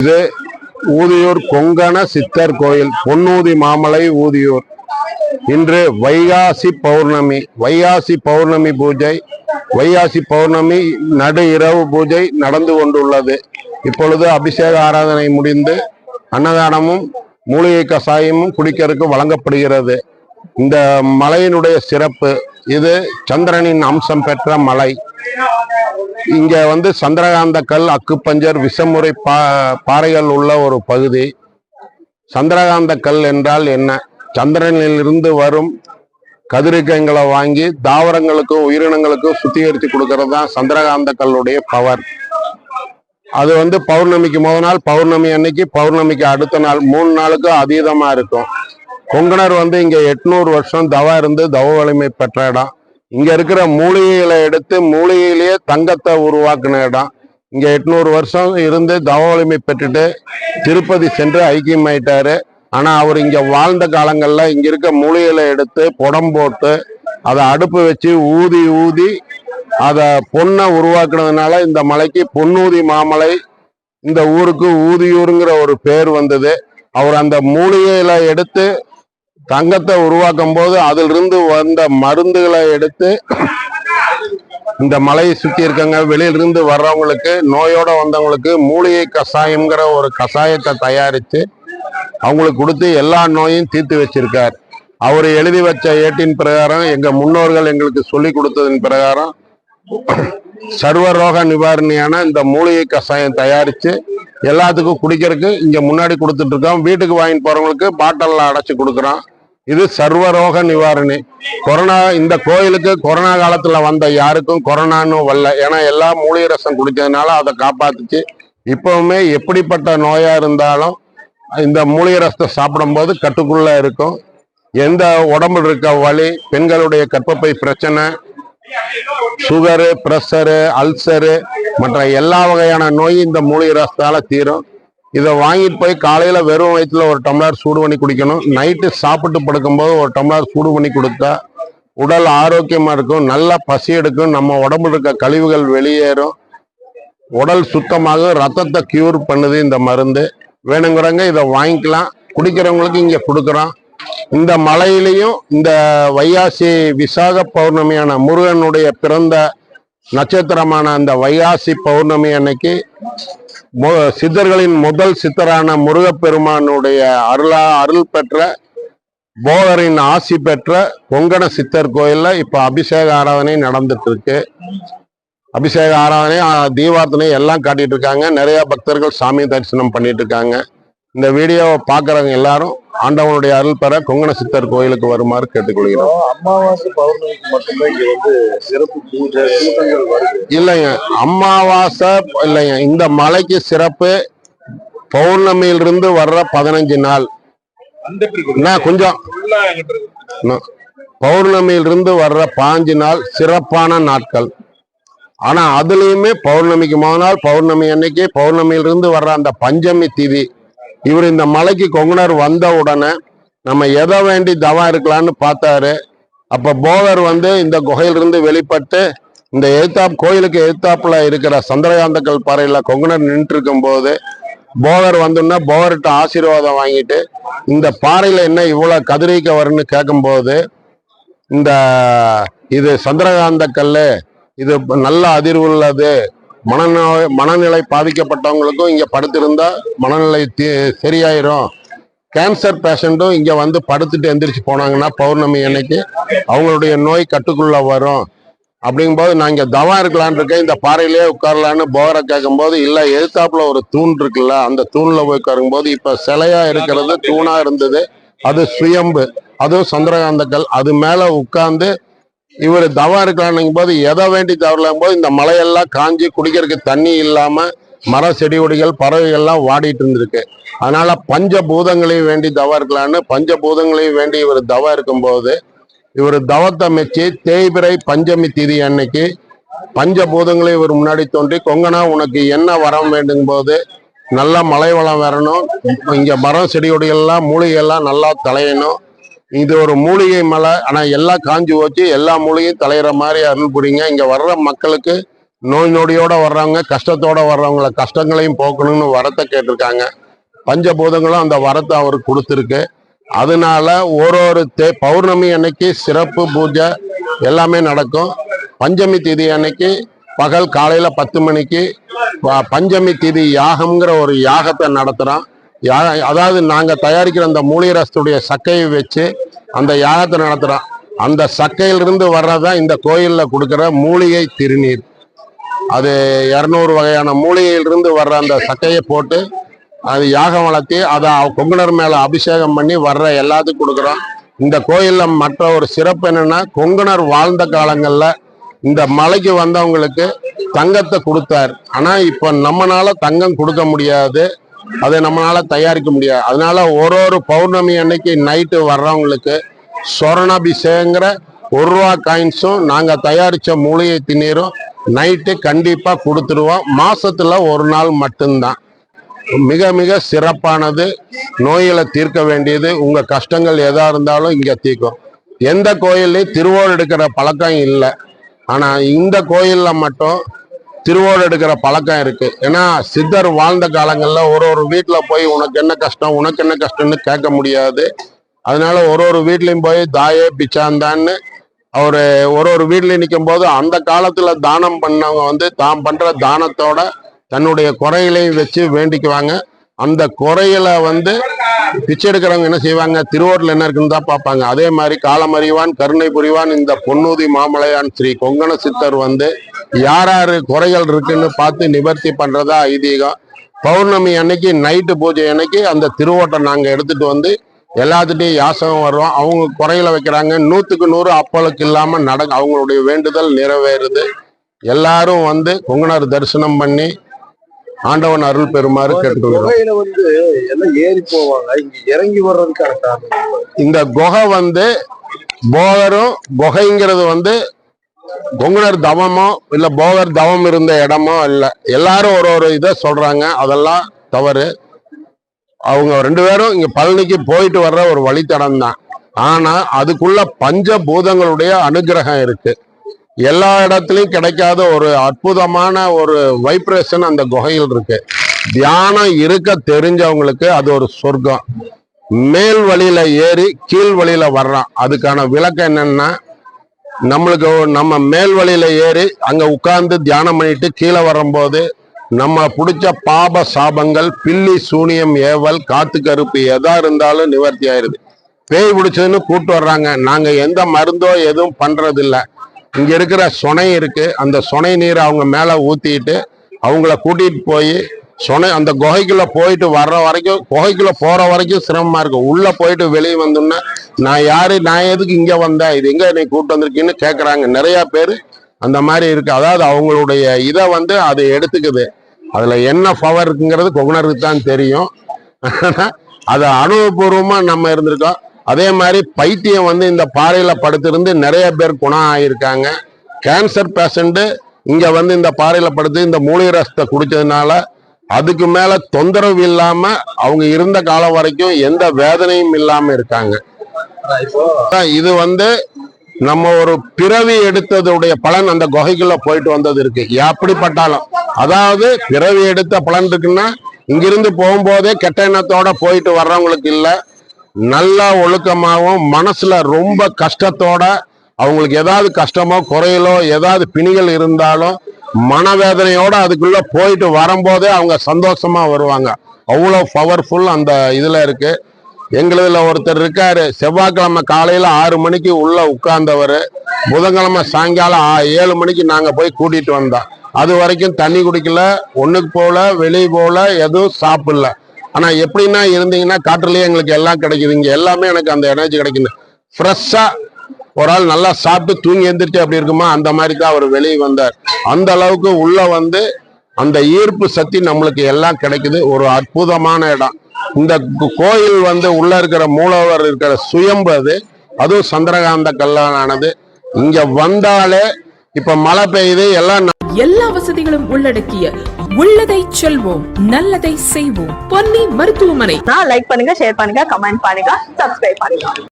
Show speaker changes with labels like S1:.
S1: இது ஊதியூர் கொங்கண சித்தர் கோயில் பொன்னூதி மாமலை ஊதியூர். இன்று வைகாசி பௌர்ணமி வைகாசி பௌர்ணமி பூஜை வைகாசி பௌர்ணமி நடு இரவு பூஜை நடந்து கொண்டுள்ளது. இப்பொழுது அபிஷேக ஆராதனை முடிந்து அன்னதானமும் மூலிகை கசாயமும் குடிக்கிறதுக்கு வழங்கப்படுகிறது. இந்த மலையினுடைய சிறப்பு இது சந்திரனின் அம்சம் பெற்ற மலை. இங்க வந்து சந்திரகாந்த கல் அக்குப்பஞ்சர் விஷமுறை பா பாறைகள் உள்ள ஒரு பகுதி. சந்திரகாந்த கல் என்றால் என்ன? சந்திரனிலிருந்து வரும் கதிரிக்கங்களை வாங்கி தாவரங்களுக்கும் உயிரினங்களுக்கும் சுத்திகரித்து கொடுக்கறது தான் சந்திரகாந்த கல்லுடைய பவர் அது வந்து பௌர்ணமிக்கு முத நாள் பௌர்ணமி அன்னைக்கு பௌர்ணமிக்கு அடுத்த நாள் மூணு நாளுக்கும் அதீதமா இருக்கும். கொங்கணர் வந்து இங்க எட்நூறு வருஷம் தவா இருந்து தவ வலிமை பெற்ற இடம். இங்க இருக்கிற மூலிகைகளை எடுத்து மூலிகையிலேயே தங்கத்தை உருவாக்குன இடம். இங்க எட்நூறு வருஷம் இருந்து தவ வலிமை பெற்றுட்டு திருப்பதி சென்று ஐக்கியமாயிட்டாரு ஆனா அவர் இங்க வாழ்ந்த காலங்கள்ல இங்க இருக்க மூலிகைகளை எடுத்து புடம் போட்டு அதை அடுப்பு வச்சு ஊதி ஊதி அதை பொண்ணை உருவாக்குனதுனால இந்த மலைக்கு பொன்னூதி மாமலை இந்த ஊருக்கு ஊதியூருங்கிற ஒரு பேர் வந்தது. அவர் அந்த மூலிகையில எடுத்து தங்கத்தை உருவாக்கும் போது அதிலிருந்து வந்த மருந்துகளை எடுத்து இந்த மலையை சுத்தி இருக்கங்க வெளியிலிருந்து வர்றவங்களுக்கு நோயோட வந்தவங்களுக்கு மூலிகை கஷாயம்ங்கிற ஒரு கஷாயத்தை தயாரித்து அவங்களுக்கு கொடுத்து எல்லா நோயும் தீர்த்து வச்சிருக்கார். அவர் எழுதி வச்ச ஏட்டின் பிரகாரம் எங்க முன்னோர்கள் எங்களுக்கு சொல்லி கொடுத்ததின் பிரகாரம் சர்வரோக நிவாரணியான இந்த மூலிகை கஷாயம் தயாரிச்சு எல்லாத்துக்கும் குடிக்கிறதுக்கு இங்க முன்னாடி கொடுத்துட்டு இருக்கோம். வீட்டுக்கு வாங்கிட்டு போறவங்களுக்கு பாட்டில்ல அடைச்சு கொடுக்குறோம். இது சர்வரோக நிவாரணி. கொரோனா இந்த கோயிலுக்கு கொரோனா காலத்துல வந்த யாருக்கும் கொரோனான்னு வரல. ஏன்னா எல்லா மூலிகை ரசம் குடிச்சதுனால அதை காப்பாத்துச்சு. இப்பவுமே எப்படிப்பட்ட நோயா இருந்தாலும் இந்த மூலிகை ரசத்தை சாப்பிடும்போது கட்டுக்குள்ள இருக்கும். எந்த உடம்புல இருக்க வலி பெண்களுடைய கற்பப்பை பிரச்சனை சுகரு ப்ரெஷரு அல்சரு மற்ற எல்லா வகையான நோயும் இந்த மூலிகை ரசத்தால தீரும். இதை வாங்கிட்டு போய் காலையில வெறும் வயிற்றுல ஒரு டம்ளர் சூடு பண்ணி குடிக்கணும். நைட்டு சாப்பிட்டு படுக்கும்போது ஒரு டம்ளர் சூடு பண்ணி கொடுத்தா உடல் ஆரோக்கியமா இருக்கும். நல்லா பசி எடுக்கும். நம்ம உடம்புல இருக்க கழிவுகள் வெளியேறும். உடல் சுத்தமாக ரத்தத்தை கியூர் பண்ணுது இந்த மருந்து. வேணுங்கிறவங்க இதை வாங்கிக்கலாம். குடிக்கிறவங்களுக்கு இங்கே கொடுக்குறோம். இந்த மலையிலையும் இந்த வையாசி விசாக பௌர்ணமியான முருகனுடைய பிறந்த நட்சத்திரமான அந்த வைகாசி பௌர்ணமி அன்னைக்கு மு- சித்தர்களின் முதல் சித்தரான முருகப்பெருமானுடைய அருளா அருள் பெற்ற போகரின் ஆசி பெற்ற கொங்கண சித்தர் கோயில்ல இப்ப அபிஷேக ஆராதனை நடந்துட்டு இருக்கு அபிஷேக ஆராதனை தீபார்த்தனை எல்லாம் காட்டிட்டு இருக்காங்க நிறைய பக்தர்கள் சாமி தரிசனம் பண்ணிட்டு இருக்காங்க இந்த வீடியோவை பார்க்கறவங்க எல்லாரும் ஆண்டவனுடைய அருள் பெற கொங்கண சித்தர் கோயிலுக்கு வருமாறு கேட்டுக்கொள்கிறோம்.
S2: அமாவாசை பௌர்ணமிக்கு மட்டும்தான் இங்க வந்து சிறப்பு பூஜை கூட்டங்கள் வருது.
S1: இல்லைங்க அமாவாசை இல்லைங்க இந்த மலைக்கு சிறப்பு பௌர்ணமியிலிருந்து வர்ற பதினஞ்சு நாள். கொஞ்சம். பௌர்ணமியிலிருந்து வர்ற பாஞ்சு நாள் சிறப்பான நாட்கள். ஆனா அதுலயுமே பௌர்ணமிக்கு முதல் நாள் பௌர்ணமி அன்னைக்கு பௌர்ணமியிலிருந்து வர்ற அந்த பஞ்சமி திதி இவர் இந்த மலைக்கு கொங்குனர் வந்த உடனே நம்ம எதை வேண்டி தவம் இருக்கலாம்னு பார்த்தாரு. அப்போ போகர் வந்து இந்த குகையிலிருந்து வெளிப்பட்டு இந்த எழுத்தாப் கோயிலுக்கு எழுத்தாப்புல இருக்கிற சந்திரகாந்தக்கல் பாறையில் கொங்குனர் நின்றுருக்கும் போது போகர் வந்தோன்னா போகர்கிட்ட ஆசீர்வாதம் வாங்கிட்டு இந்த பாறையில் என்ன இவ்வளோ கதிரிக்க வரும்னு கேட்கும்போது இந்த இது சந்திரகாந்தக்கல்லு இது நல்ல அதிர்வு உள்ளது மனநோய் மனநிலை பாதிக்கப்பட்டவங்களுக்கும் இங்க படுத்திருந்தா மனநிலை சரியாயிரும். கேன்சர் பேஷண்ட்டும் இங்க வந்து படுத்துட்டு எந்திரிச்சு போனாங்கன்னா பௌர்ணமி அன்னைக்கு அவங்களுடைய நோய் கட்டுக்குள்ள வரும். அப்படிங்கும்போது நான் இங்கே தவா இருக்கலான் இருக்கேன். இந்த பாறையிலேயே உட்காரலான்னு போகரை கேட்கும்போது இல்ல எழுத்தாப்புல ஒரு தூண் இருக்குல்ல அந்த தூண்ல போய் உட்காரும்போது இப்ப சிலையா இருக்கிறது தூணா இருந்தது. அது சுயம்பு. அதுவும் சந்திரகாந்தக்கல் அது மேல உட்கார்ந்து இவர் தவம் இருக்கலாம்னும் போது எதை வேண்டி தவறலாம் போது இந்த மலையெல்லாம் காஞ்சி குடிக்கிறதுக்கு தண்ணி இல்லாம மர செடி கொடிகள் பறவைகள்லாம் வாடிட்டு இருந்திருக்கு. அதனால பஞ்ச பூதங்களையும் வேண்டி தவம் இருக்கலான்னு பஞ்ச பூதங்களையும் வேண்டி இவர் தவம் இருக்கும்போது இவர் தவத்தை மெச்சி தேய்பிரை பஞ்சமி திதி அன்னைக்கு பஞ்ச பூதங்களையும் இவர் முன்னாடி தோன்றி கொங்கனா உனக்கு என்ன வரம் வேண்டும் போது நல்லா மலை வளம் வரணும் இங்க மரம் செடி கொடிகள்லாம் மூலிகைகள்லாம் நல்லா தலையணும் இது ஒரு மூலிகை மலை. ஆனால் எல்லாம் காஞ்சு போச்சு. எல்லா மூலிகையும் தலையிற மாதிரி அருள் இங்கே வர்ற மக்களுக்கு நோய் நொடியோட வர்றவங்க கஷ்டத்தோட வர்றவங்கள கஷ்டங்களையும் போக்கணும்னு வரத்தை கேட்டிருக்காங்க. பஞ்சபூதங்களும் அந்த வரத்தை அவருக்கு கொடுத்துருக்கு. அதனால ஒரு ஒரு தே பௌர்ணமி அன்னைக்கு சிறப்பு பூஜை எல்லாமே நடக்கும். பஞ்சமி திதி அன்னைக்கு பகல் காலையில் பத்து மணிக்கு ப- பஞ்சமி திதி யாகம்ங்கிற ஒரு யாகத்தை நடத்துகிறோம் அதாவது நாங்கள் தயாரிக்கிற அந்த மூலிகை ரசத்துடைய சக்கையை வச்சு அந்த யாகத்தை நடத்துகிறோம் அந்த சக்கையிலிருந்து வர்றதான் இந்த கோயிலில் கொடுக்குற மூலிகை திருநீர். அது இரநூறு வகையான மூலிகையிலிருந்து வர்ற அந்த சக்கையை போட்டு அது யாகம் வளர்த்தி அதை கொங்குனர் மேலே அபிஷேகம் பண்ணி வர்ற எல்லாத்துக்கும் கொடுக்குறோம். இந்த கோயிலில் மற்ற ஒரு சிறப்பு என்னென்னா கொங்குனர் வாழ்ந்த காலங்களில் இந்த மலைக்கு வந்தவங்களுக்கு தங்கத்தை கொடுத்தார். ஆனால் இப்போ நம்மனால தங்கம் கொடுக்க முடியாது. அதை நம்மளால தயாரிக்க முடியாது அதனால ஒரு ஒரு பௌர்ணமி அன்னைக்கு நைட்டு வர்றவங்களுக்கு சொர்ணாபிஷேகங்கிற ஒரு ரூபா காயின்ஸும் நாங்க தயாரிச்ச மூலிகை திண்ணீரும் நைட்டு கண்டிப்பா கொடுத்துருவோம். மாசத்துல ஒரு நாள் மட்டும்தான். மிக மிக சிறப்பானது. நோய்களை தீர்க்க வேண்டியது. உங்க கஷ்டங்கள் எதா இருந்தாலும் இங்க தீர்க்கும். எந்த கோயில்லையும் திருவோர் எடுக்கிற பழக்கம் இல்லை. ஆனா இந்த கோயில்ல மட்டும் திருவோடு எடுக்கிற பழக்கம் இருக்கு. ஏன்னா சித்தர் வாழ்ந்த காலங்களில் ஒரு ஒரு வீட்டில் போய் உனக்கு என்ன கஷ்டம் உனக்கு என்ன கஷ்டம்னு கேட்க முடியாது. அதனால ஒரு ஒரு வீட்லையும் போய் தாயே பிச்சாந்தான்னு அவர் ஒரு ஒரு வீட்லையும் நிற்கும் போது அந்த காலத்தில் தானம் பண்ணவங்க வந்து தாம் பண்ணுற தானத்தோட தன்னுடைய குறைகளையும் வச்சு வேண்டிக்குவாங்க. அந்த குறைகளை வந்து பிச்சை எடுக்கிறவங்க என்ன செய்வாங்க? திருவோட்டில் என்ன இருக்குன்னு தான் பார்ப்பாங்க. அதே மாதிரி காலமறிவான் கருணை புரிவான் இந்த பொன்னூதி மாமலையான் ஸ்ரீ கொங்கண சித்தர் வந்து யார் யார் குறைகள் இருக்குன்னு பார்த்து நிவர்த்தி பண்றதா ஐதீகம். பௌர்ணமி அன்னைக்கு நைட்டு பூஜை அன்னைக்கு அந்த திருவோட்டை நாங்கள் எடுத்துட்டு வந்து எல்லாத்துட்டையும் யாசகம் வர்றோம். அவங்க குறையில வைக்கிறாங்க. நூற்றுக்கு நூறு அப்பளுக்கு இல்லாமல் நட அவங்களுடைய வேண்டுதல் நிறைவேறுது. எல்லாரும் வந்து கொங்கணர் தரிசனம் பண்ணி ஆண்டவன் அருள் பெறுமாறு கேட்டுக்கொள்கிறோம்.
S2: வந்து எல்லாம் ஏறி போவாங்க. இங்க இறங்கி வர்றதுக்கான காரணம்
S1: இந்த குகை வந்து போகரும் குகைங்கிறது வந்து கொங்குனர் தவமோ இல்ல போகர் தவம் இருந்த இடமோ இல்ல. எல்லாரும் ஒரு ஒரு இதை சொல்றாங்க. அதெல்லாம் தவறு. அவங்க ரெண்டு பேரும் இங்க பழனிக்கு போயிட்டு வர்ற ஒரு வழித்தடம் தான் ஆனா அதுக்குள்ள பஞ்சபூதங்களுடைய அனுகிரகம் இருக்கு. எல்லா இடத்துலையும் கிடைக்காத ஒரு அற்புதமான ஒரு வைப்ரேஷன் அந்த குகையில் இருக்கு. தியானம் இருக்க தெரிஞ்சவங்களுக்கு அது ஒரு சொர்க்கம். மேல் வழியில ஏறி கீழ் வழியில வர்றான். அதுக்கான விளக்கம் என்னன்னா நம்மளுக்கு நம்ம மேல் வழியில ஏறி அங்க உட்கார்ந்து தியானம் பண்ணிட்டு கீழே வரும்போது நம்ம பிடிச்ச பாப சாபங்கள் பில்லி சூனியம் ஏவல் காத்து கருப்பு எதா இருந்தாலும் நிவர்த்தி ஆயிருது. பேய் பிடிச்சதுன்னு கூப்பிட்டு வர்றாங்க. நாங்க எந்த மருந்தோ எதுவும் பண்றதில்லை. இங்க இருக்கிற சொனை இருக்கு. அந்த சொனை நீரை அவங்க மேல ஊத்திட்டு அவங்கள கூட்டிட்டு போய் சொனை அந்த குகைக்குள்ள போயிட்டு வர்ற வரைக்கும் குகைக்குள்ள போற வரைக்கும் சிரமமா இருக்கும் உள்ள போயிட்டு வெளியே வந்தோம்னா நான் யாரு நான் எதுக்கு இங்க வந்தேன் இது எங்க என்னை கூப்பிட்டு வந்திருக்கீன்னு கேக்குறாங்க. நிறைய பேர் அந்த மாதிரி இருக்கு. அதாவது அவங்களுடைய இதை வந்து அது எடுத்துக்குது. அதுல என்ன பவர் இருக்குங்கிறது கொகுனருக்கு தான் தெரியும். அதை அது அனுபவபூர்வமா நம்ம இருந்திருக்கோம். அதே மாதிரி பைத்தியம் வந்து இந்த பாறையில படுத்திருந்து நிறைய பேர் குணம் ஆகியிருக்காங்க கேன்சர் பேஷண்ட்டு இங்க வந்து இந்த பாறையில படுத்து இந்த மூலிகை ரசத்தை குடிச்சதுனால அதுக்கு மேல தொந்தரவு இல்லாம அவங்க இருந்த காலம் வரைக்கும் எந்த வேதனையும் இல்லாம இருக்காங்க. இது வந்து நம்ம ஒரு பிறவி எடுத்ததுடைய பலன் அந்த குகைக்குள்ள போயிட்டு வந்தது இருக்கு. எப்படிப்பட்டாலும். அதாவது பிறவி எடுத்த பலன் இருக்குன்னா இங்கிருந்து போகும்போதே கெட்ட எண்ணத்தோட போயிட்டு வர்றவங்களுக்கு இல்லை. நல்ல ஒழுக்கமாகவும் மனசுல ரொம்ப கஷ்டத்தோட அவங்களுக்கு ஏதாவது கஷ்டமோ குறையிலோ ஏதாவது பிணிகள் இருந்தாலும் மனவேதனையோட அதுக்குள்ள போயிட்டு வரும்போதே அவங்க சந்தோஷமா வருவாங்க. அவ்வளோ பவர்ஃபுல் அந்த இதுல இருக்கு. எங்களதுல ஒருத்தர் இருக்காரு. செவ்வாய்க்கிழமை காலையில ஆறு மணிக்கு உள்ள உட்கார்ந்தவர். புதன்கிழமை சாயங்காலம் ஆ- ஏழு மணிக்கு நாங்க போய் கூட்டிட்டு வந்தோம். அது வரைக்கும் தண்ணி குடிக்கல ஒண்ணுக்கு போல வெளியே போல எதுவும் சாப்பிடல. ஆனா எப்படின்னா இருந்தீங்கன்னா காட்டுலயே எங்களுக்கு எல்லாம் கிடைக்குது. இங்க எல்லாமே எனக்கு அந்த எனர்ஜி கிடைக்குது. ஃப்ரெஷ்ஷா ஒரு ஆள் நல்லா சாப்பிட்டு தூங்கி எழுந்திரிச்சு அப்படி இருக்குமா? அந்த மாதிரி தான் அவர் வெளியே வந்தார். அந்த அளவுக்கு உள்ள வந்து அந்த ஈர்ப்பு சக்தி நம்மளுக்கு எல்லாம் கிடைக்குது. ஒரு அற்புதமான இடம். இந்த கோயில் வந்து உள்ள இருக்கிற மூலவர் இருக்கிற சுயம்பு அது. அதுவும் சந்திரகாந்த கல்லானது. இங்க வந்தாலே இப்ப மழை பெய்யுது எல்லாம்
S3: எல்லா வசதிகளும் உள்ளடக்கிய உள்ளதை செல்வோம் நல்லதை செய்வோம். பொன்னி மருத்துவமனை.
S4: லைக் பண்ணுங்க ஷேர் பண்ணுங்க கமெண்ட் பண்ணுங்க சப்ஸ்கிரைப் பண்ணுங்க.